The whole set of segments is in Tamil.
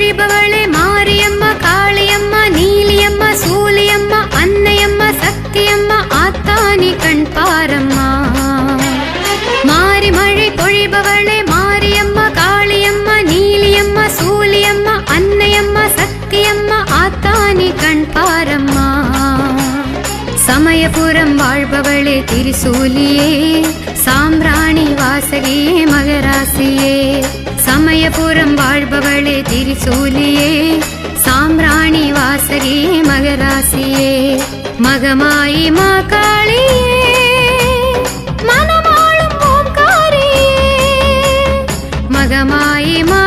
அழிபவளே மாரியம்மா காளியம்மா நீலியம்மா சூலியம்மா அன்னையம்மா சக்தியம்மா ஆத்தானி கண் பாரம்மா. மாறி மழை பொழிபவளே மாரியம்மா காளியம்மா நீலியம்மா சூலியம்மா அன்னையம்மா சக்தியம்மா ஆத்தானி கண் பாரம்மா. சமயபுரம் வாழ்பவளே திரிசூலியே சாம்பிராணி வாசகியே மகராசியே. சமயபுரம் வாழ்பவளே திரிசூலியே சாம்பிராணி வாசகியே மகராசியே. மகமாயி மா காளியே மனமாளும் மகமாயி மா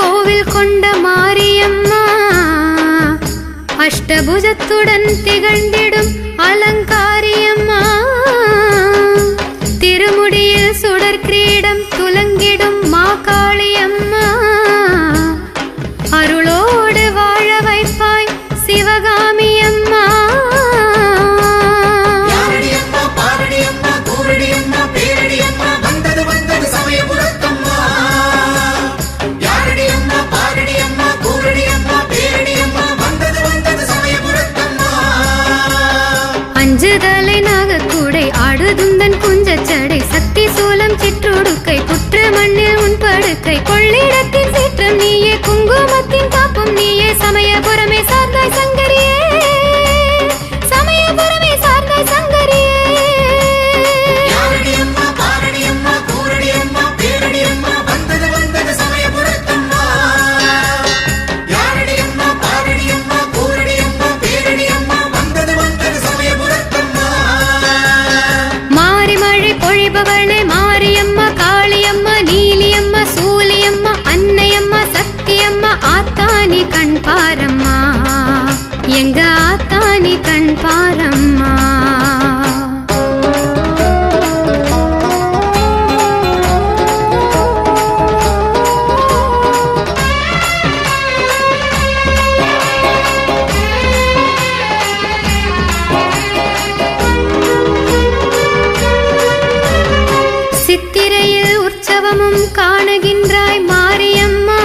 കോവിൽ കൊണ്ട മാറിയമ്മ അഷ്ടഭുജത്തുടൻ തികണ്ടിടും അലങ്കാര குறுதலை நாகக்கூடை ஆடுதுந்தன் குஞ்சச்சடை சக்தி சூலம் சிற்றொடுக்கை குற்ற மண்ணில் உன் படுக்கை எங்க ஆத்தானி கண் பாரம்மா. சித்திரையில் உற்சவமும் காணுகின்றாய் மாரியம்மா.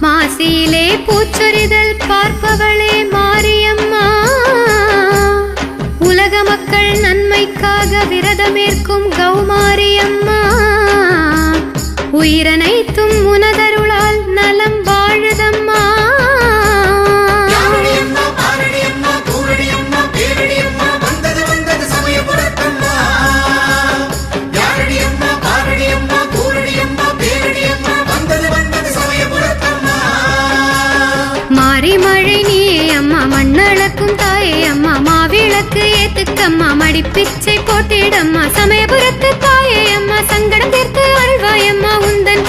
மாசியிலே பூச்சொரிதல் பார்ப்பவளே மாரியம்மா. உலக மக்கள் நன்மைக்காக விரதமேற்கும் கௌமாரியம்மா. உயிரனைத்தும் உனத மரத்துக்கம்மா மடி பிச்சை போட்டிடம்மா. சமயபுரத்து தாயே அம்மா சங்கடம் தீர்த்து அருள்வாயம்மா. உந்தன்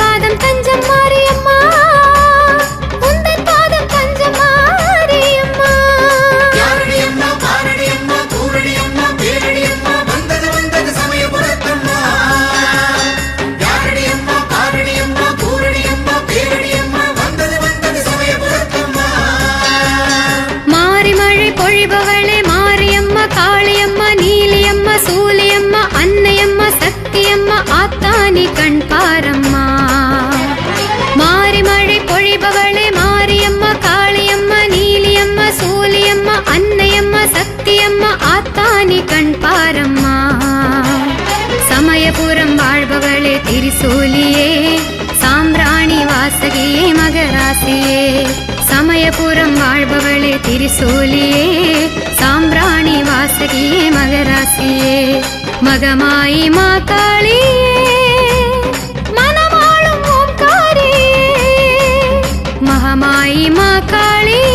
கண் பாரம்மா. சமயபுரம் வாழ்பவளே திரிசூலியே. சாம்பிராணி வாசகியே மகராசியே. சமயபுரம் வாழ்பவளே திரிசூலியே. சாம்பிராணி வாசகியே மகராசியே. மகமாயி மாதாளியே மனமாளும் ஓம் மகமாயி மா காளியே